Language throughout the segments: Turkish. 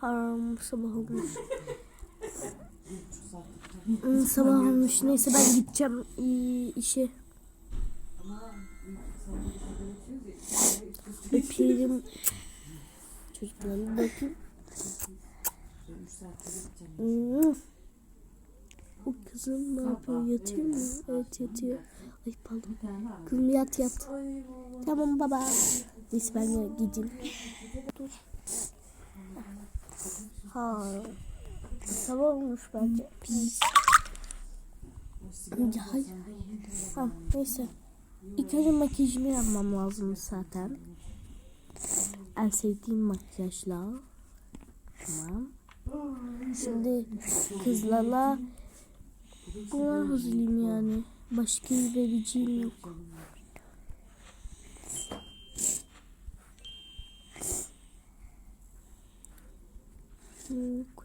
Haram sabah olmuş. Sabah olmuş. Neyse ben gideceğim işe. Öpeyim. Çocuklarına bakayım. Hmm. O kızım ne yapıyor? Yatıyor mu? Evet yatıyor. Ay pardon. Kızım yat yat. Tamam baba. Neyse ben de gideyim. Dur. Ha. Sabah olmuş bence. Pis. Ya, hayır. Ha, neyse. İlk önce makyajımı yapmam lazım zaten. En sevdiğim makyajla. Tamam. Şimdi kızlarla buna hazırlayayım yani. Başka bir vereceğim yok.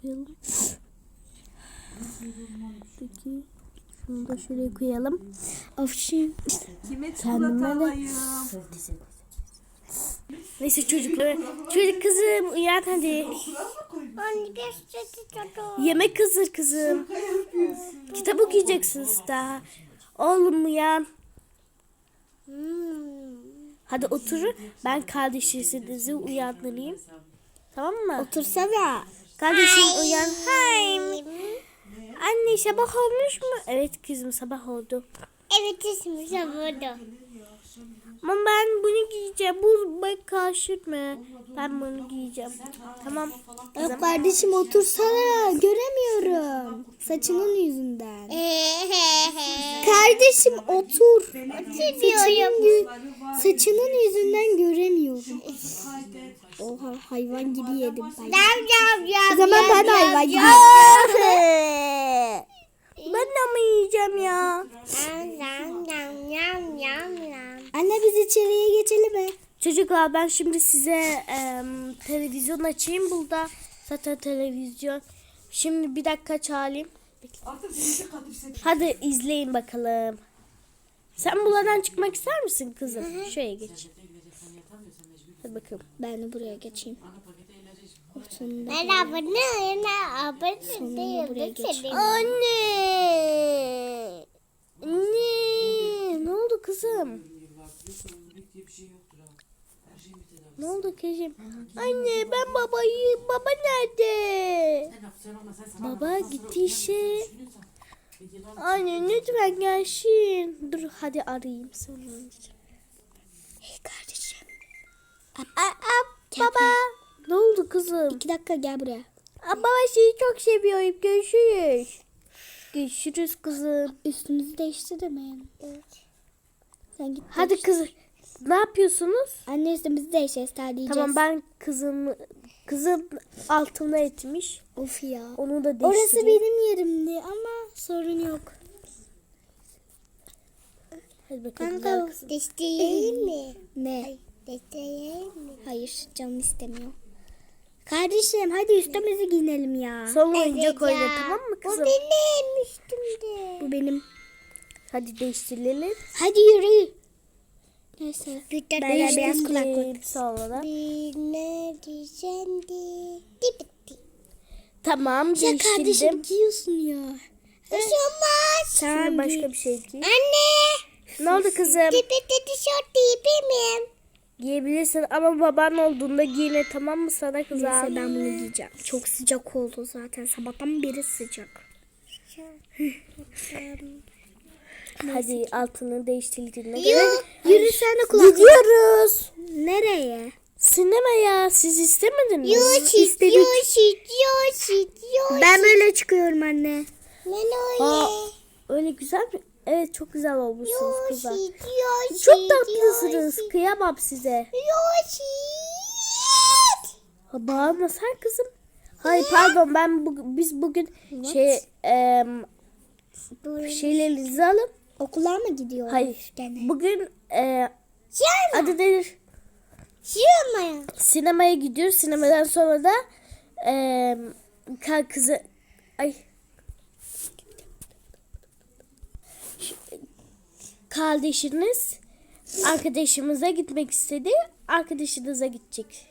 Koyalım. Peki. Şunu da şuraya koyalım. Of şimdi Kime Kendime çikolata de- alayım? Neyse çocuklar. Çocuk kızım uyan hadi. Yemek hazır kızım. Kitap okuyacaksınız daha. Oğlum uyan. Hadi oturun. Ben kardeşinizi uyandırayım. Tamam mı? Otursana. Kardeşim uyan. Hay. Anne sabah olmuş mu? Evet kızım sabah oldu. Evet ismi Savudu. Ama ben bunu giyeceğim. Bu bak karşıtma. Ben bunu giyeceğim. Tamam. Ya kardeşim otursana göremiyorum. Saçının yüzünden. kardeşim otur. Saçının, saçının yüzünden. Oha hayvan gibi yedim ben. O zaman ben hayvan gibi Ben de ama yiyeceğim ya. Anne biz içeriye geçelim mi? Çocuklar ben şimdi size em, televizyon açayım. Burada zaten televizyon. Şimdi bir dakika çağırayım. Hadi izleyin bakalım. Sen buradan çıkmak ister misin kızım? Şuraya geç. Hadi bakalım. Ben de buraya geçeyim. Sonunda Ben abone ne abone geç. Anne! Anne! Ne oldu kızım? Ne oldu kızım? Anne ben babayı, baba nerede? Baba gitti işe. Anne lütfen gelsin. Dur hadi arayayım sana. Hey kardeşim. Aa, aa, baba. Ne oldu kızım? İki dakika gel buraya. Aa, baba seni çok seviyorum. Görüşürüz. Görüşürüz kızım. Üstümüzü değiştiremeyelim. Evet. Sen git. Hadi kızım. Ne yapıyorsunuz? Anne üstümüzü değişeceğiz terleyeceğiz. Tamam ben kızım kızım altına etmiş. Of ya. Onu da Orası değiştireyim. benim yerimdi ama sorun yok. Hadi bakalım. Kanka. Desteğelim mi? ne? Desteğelim mi? Hayır canım istemiyor. Kardeşim hadi üstümüzü giyinelim ya. Son oyuncak oyna tamam mı Bu kızım? benim üstümde. Bu benim. Hadi değiştirelim. Hadi yürü. Neyse. Ben de beyaz kulaklık. Sonra. Bilme diyeceğimdi. Dipti. Tamam Ya kardeşim değiştirdim. giyiyorsun ya. Taşınmaz. Şimdi başka bir şey giy. Anne. Ne oldu kızım? Tipete tişört giyebilir miyim? Giyebilirsin ama baban olduğunda giyine tamam mı sana kızar? Neyse ben bunu giyeceğim. Çok sıcak oldu zaten. Sabahtan beri sıcak. Hadi altını değiştirdiğine göre Yürü sen de kulaklık. gidiyoruz. Nereye? Sinemaya siz istemediniz mi? Yoşit, İstedik. yoşit, yoşit, yoşit. Ben böyle çıkıyorum anne. Ben öyle. öyle güzel mi? Evet çok güzel olmuşsunuz kızlar. Çok tatlısınız. Kıyamam size. Yoşit. Ha, bağırma sen kızım. Hayır pardon ben bu, biz bugün şey em, şeylerinizi alın. Okula mı gidiyor? Hayır. Gene. Bugün e, adı nedir? Şirma. Sinemaya gidiyoruz. Sinemadan sonra da e, kızı ay kardeşiniz arkadaşımıza gitmek istedi. Arkadaşınıza gidecek.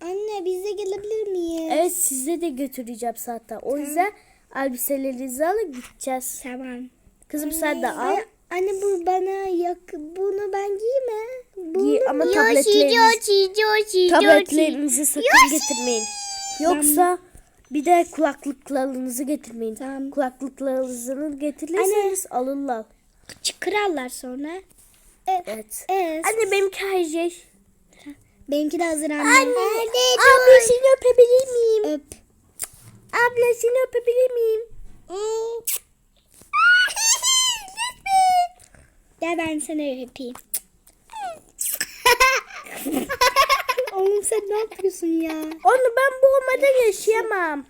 Anne biz de gelebilir miyiz? Evet size de götüreceğim zaten. O yüzden elbiselerinizi alın gideceğiz. Tamam. Kızım sen de al. Anne bu bana yak bunu ben giyme. Bunu Giy ama tabletlerinizi, Yoshi, Yoshi. tabletlerinizi sakın getirmeyin. Yoksa bir de kulaklıklarınızı getirmeyin. Tamam. Kulaklıklarınızı getirirseniz alırlar. Kırarlar sonra. Evet. Evet. Anne benimki Hayjey. Benimki de hazır anne. Ablasını öpebilir miyim? Öp. Ablasını öpebilir miyim? Gel ben seni öpeyim. Oğlum sen ne yapıyorsun ya? Onu ben bu olmadan yaşayamam.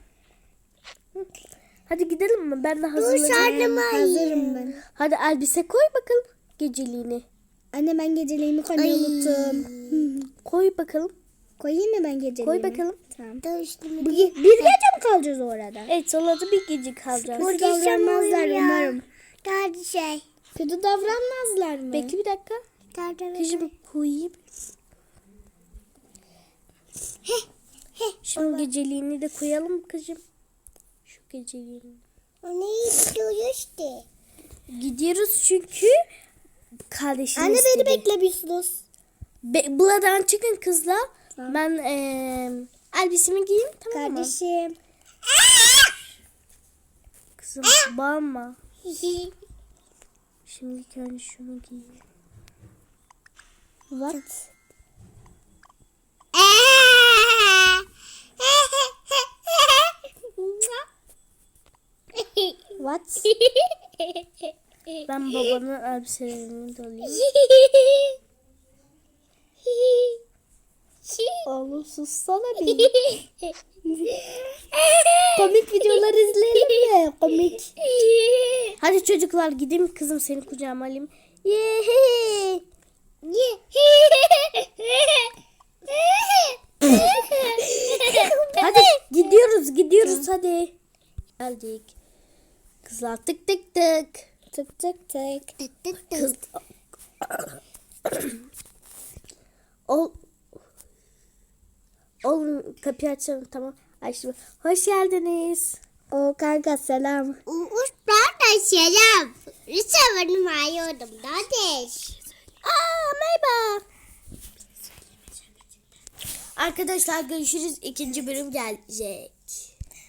Hadi gidelim mi? Ben de hazırlanayım. Hazırım ben. Hadi elbise koy bakalım geceliğini. Anne ben geceliğimi koymayı unuttum. Koy bakalım. Koyayım mı ben geceliğimi? Koy bakalım. Tamam. Bu bir gece mi kalacağız orada? Evet sonra da bir gece kalacağız. Kötü davranmazlar umarım. Hadi şey. Kötü davranmazlar mı? Bekle bir dakika. Kızım koyayım. Şimdi geceliğini de koyalım kızım? Şu geceliğini. O ne istiyor işte? Gidiyoruz çünkü kardeşim Anne istedi. beni bekle bir sus. Be- buradan çıkın kızlar. Ben eee elbisemi giyeyim tamam mı? Kardeşim. Kızım bağırma. Şimdi kendi şunu giyeyim. What? What? Ben babanın elbiselerini de alayım. Oğlum sussana bir. Komik videolar izleyelim mi? Komik. Hadi çocuklar gideyim kızım seni kucağıma alayım. Yehe. Hadi gidiyoruz gidiyoruz hadi. Geldik. Kızlar tık tık tık. Tık tık tık. Kız. Ol. Oğlum kapıyı açalım tamam. Açtım. Hoş geldiniz. O kanka selam. Uğur ben de selam. Benim ayıyordum. Kardeş. Aa merhaba. Arkadaşlar görüşürüz. İkinci bölüm gelecek.